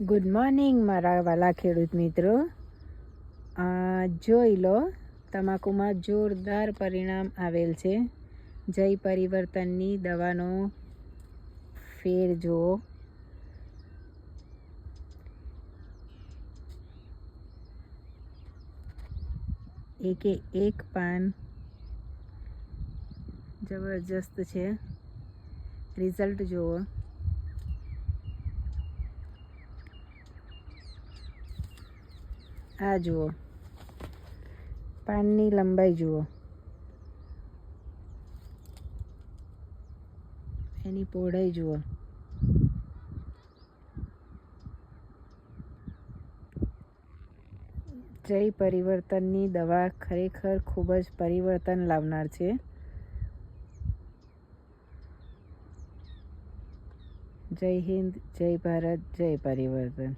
Good morning મારા વાલા ખેડૂત મિત્રો. જોઈ લો, તમાકુમાં જોરદાર પરિણામ આવેલ છે. જય પરિવર્તનની દવાનો ફેર જુઓ. એકે એક પાન જબરજસ્ત છે. રિઝલ્ટ જુઓ. આ જુઓ. પાનની લંબાઈ જુઓ. એની પહોળાઈ જુઓ. જય પરિવર્તનની દવા ખરેખર ખૂબ જ પરિવર્તન લાવનાર છે. જય હિન્દ, જય ભારત, જય પરિવર્તન.